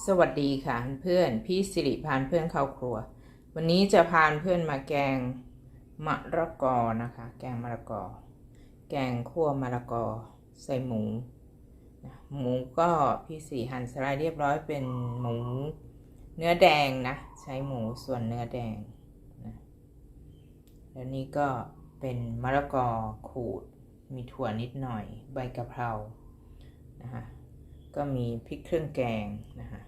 สวัสดีค่ะเพื่อนพี่สิริพานเพื่อนเข้าครัว วันนี้จะพานเพื่อนมาแกงมะระกอนะคะ แกงมะละกอ แกงคั่วมะละกอ ใส่หมู หมูก็พี่สีหั่นสไลด์เรียบร้อยเป็นหมูเนื้อแดงนะ ใช้หมูส่วนเนื้อแดงนะแล้วนี่ก็เป็นมะละกอขูดมีถั่วนิดหน่อยใบกะเพรานะคะ ก็มีพริกเครื่องแกงนะคะ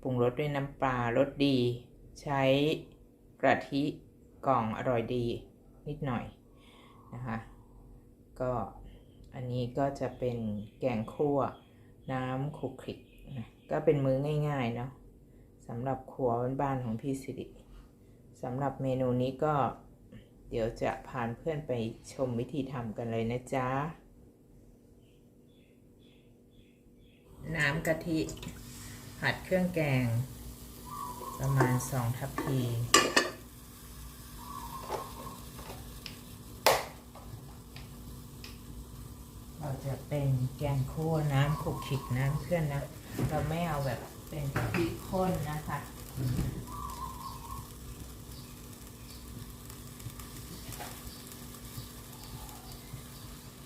ปรุงรสด้วยน้ำปลารสดี ใช้กะทิกล่องอร่อยดีนิดหน่อยนะคะก็อันนี้ก็จะเป็นแกงคั่วน้ำคุกคลิกนะก็เป็นมื้อง่ายๆเนาะสำหรับครัวบ้านๆของพี่สิริสำหรับเมนูนี้ก็เดี๋ยวจะพาเพื่อนไปชมวิธีทำกันเลยนะจ๊ะ น้ำกะทิ ผัดเครื่องแกง ประมาณสองทัพพี เราจะเป็นแกงคั่วน้ำขุกขิกน้ำเพื่อนนะ เราไม่เอาแบบเป็นกะทิข้นนะคะ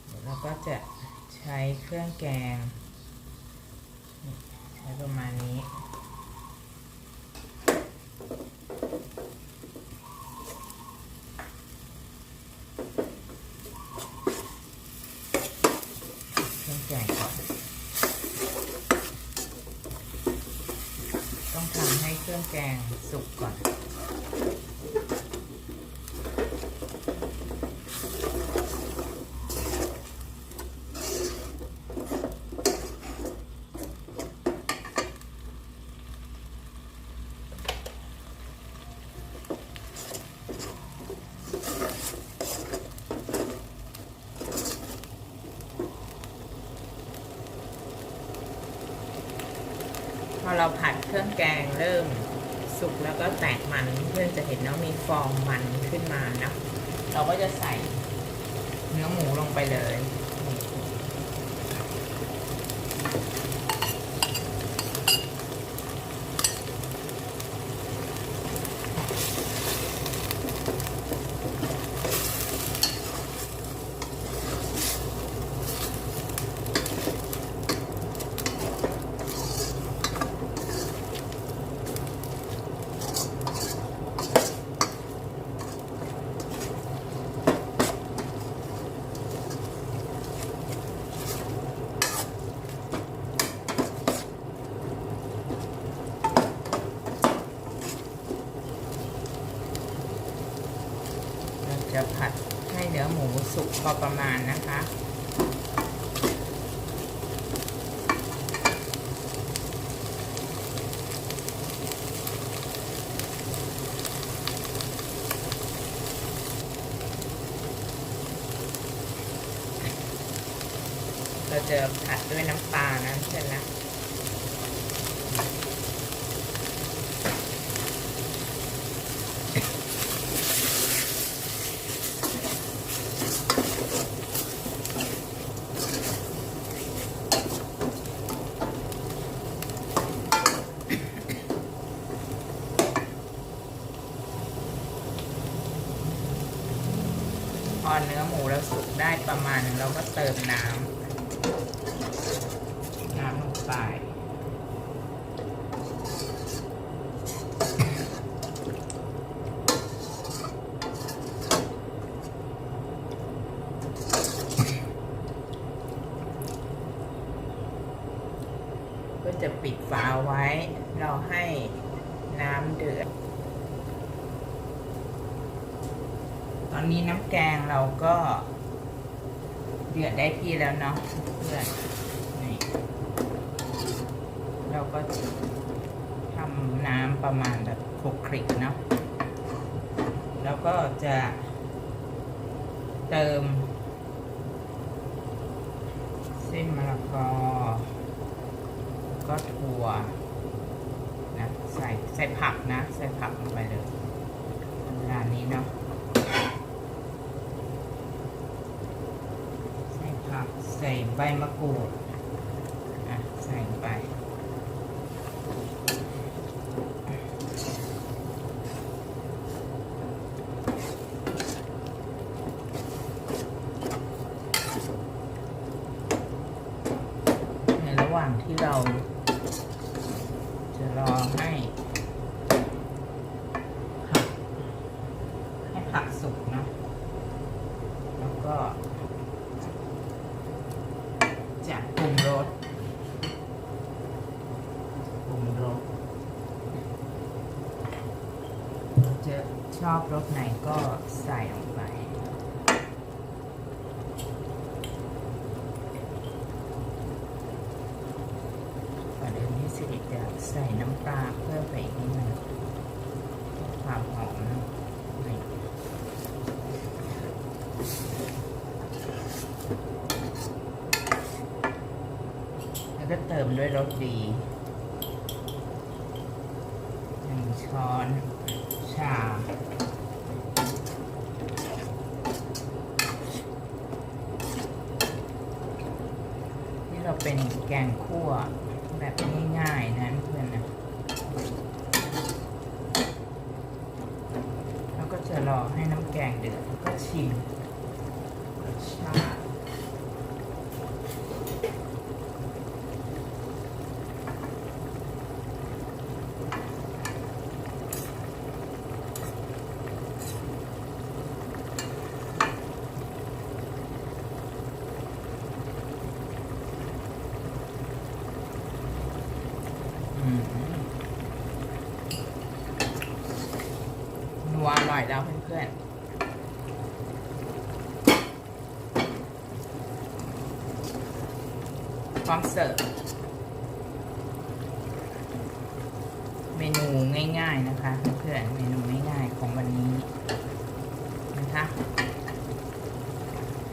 เดี๋ยวเราก็จะใช้เครื่องแกง ประมาณนี้ เครื่องแกงก่อน ต้องทำให้เครื่องแกงสุกก่อน พ อเราผัดเครื่องแกงเริ่มสุกแล้วก็แตกมันเพื่อนจะเห็นว่ามีฟองมันขึ้นมานะ เราก็จะใส่เนื้อหมูลงไปเลย เราจะผัดให้เนื้อหมูสุกพ อประมาณนะคะ เราจะผัดด้วยน้ำปลานะเช่นนะพอ เนื้อหมูเราสุกได้ประมาณหนึงเราก็เติมน้ำน้ำลงไปก็จะปิดฝาไว้ เราให้น้ำเดือด ตอ นี้น้ำแกงเราก็เดือดได้ที่แล้วเนาะเพื่อนนี่เราก็ทำน้ำประมาณแบบคลุกคลิกเนาะแล้วก็จะเติม เส้นมะละกอ ก็ถั่วนะใส่ใส่ผักนะ ใส่ผักลงไปเลยเวลานี้เนาะ ใส่ใบมะกรูดใส่ไปในระหว่างที่เรา จะรอให้ผักให้ผักสุกนะ แล้วก็ จะปรุงรสปรุงรสจะชอบรสไหนก็ใส่ลงไป ก่อนอื่นที่สิริจะใส่น้ำปลาเพิ่มไปอีกนิดหนึงเพื่อความหอมนะนี่แล้วก็เติ มด้วยรสดีหนึ่งช้อน ชานี่เราเป็นแกงคั่วแบบง่ายๆนะเพื่อนนะเราก็จะรอให้น้ำแกงเดือดแล้วก็ชิมรสชาติอืมนัว อร่อยแล้วเพื่อนๆพร้อมเสิร์ฟเมนูง่าย ๆนะคะ เพื่อนๆเมนูง่ายๆของวันนี้นะคะ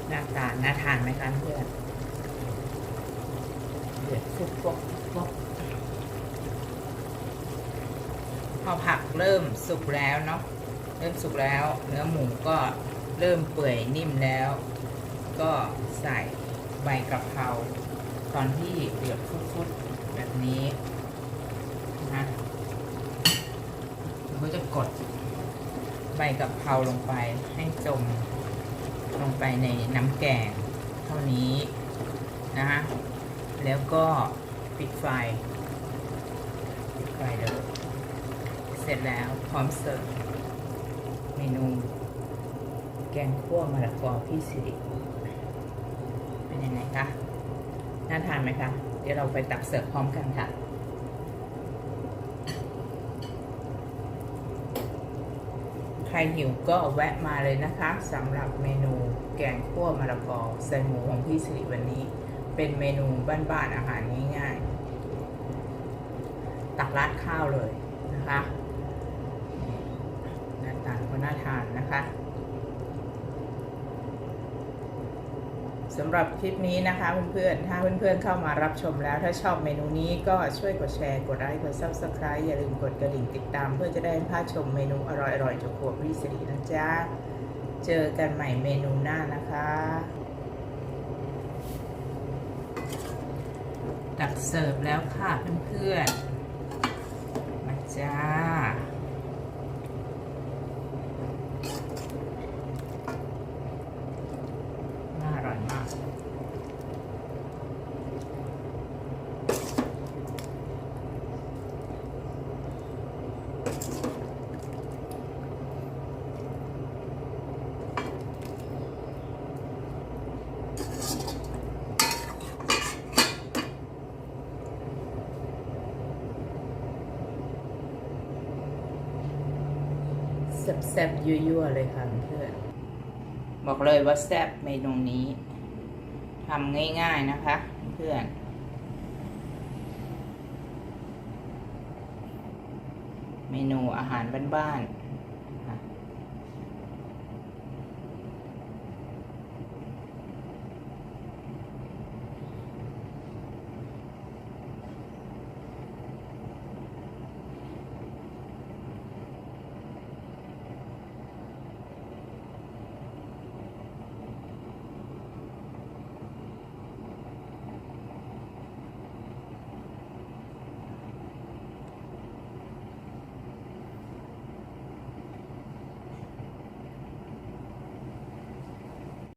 หน้าตาน่าทานไหมคะเพื่อนเดือดฟุบฟุบฟุบพอผักเริ่มสุกแล้วเนาะ เริ่มสุกแล้ว เนื้อหมูก็เริ่มเปื่อยนิ่มแล้ว ก็ใส่ใบกะเพราตอนที่เดือดฟุดๆแบบนี้นะผมก็จะกดใบกะเพราลงไปให้จมลงไปในน้ำแกงเท่านี้นะฮะแล้วก็ปิดไฟปิดไฟเลยเสร็จแล้วพร้อมเสิร์ฟ นู แกงคั่วมะละกอพี่สิริเป็นยังไงคะน่าทานไหมคะเดี๋ยวเราไปตักเสิร์ฟพร้อมกันค่ะใครหิวก็แวะมาเลยนะคะสำหรับเมนูแกงคั่วมะละกอใส่หมูของพี่สิริวันนี้ เป็นเมนูบ้านๆอาหารง่ายๆตักราดข้าวเลยนะคะ หน้าตาก็น่าทานนะคะสำหรับคลิปนี้นะคะเพื่อนๆ ถ้าเพื่อนๆ เข้ามารับชมแล้ว ถ้าชอบเมนูนี้ก็ช่วยกดแชร์ กดไลค์ กด Subscribe อย่าลืมกดกระดิ่งติดตาม เพื่อจะได้ไม่พลาดชมเมนูอร่อยๆจากครัวพี่สิรินะจ๊ะ เจอกันใหม่เมนูหน้านะคะ ตักเสิร์ฟแล้วค่ะเพื่อนๆ มาจ้าอร่อยมาก แซ่บๆยั่วๆเลยค่ะเพื่อนบอกเลยว่าแซ่บเมนูนี้ทำง่ายๆนะคะ เพื่อนเมนูอาหารบ้านๆ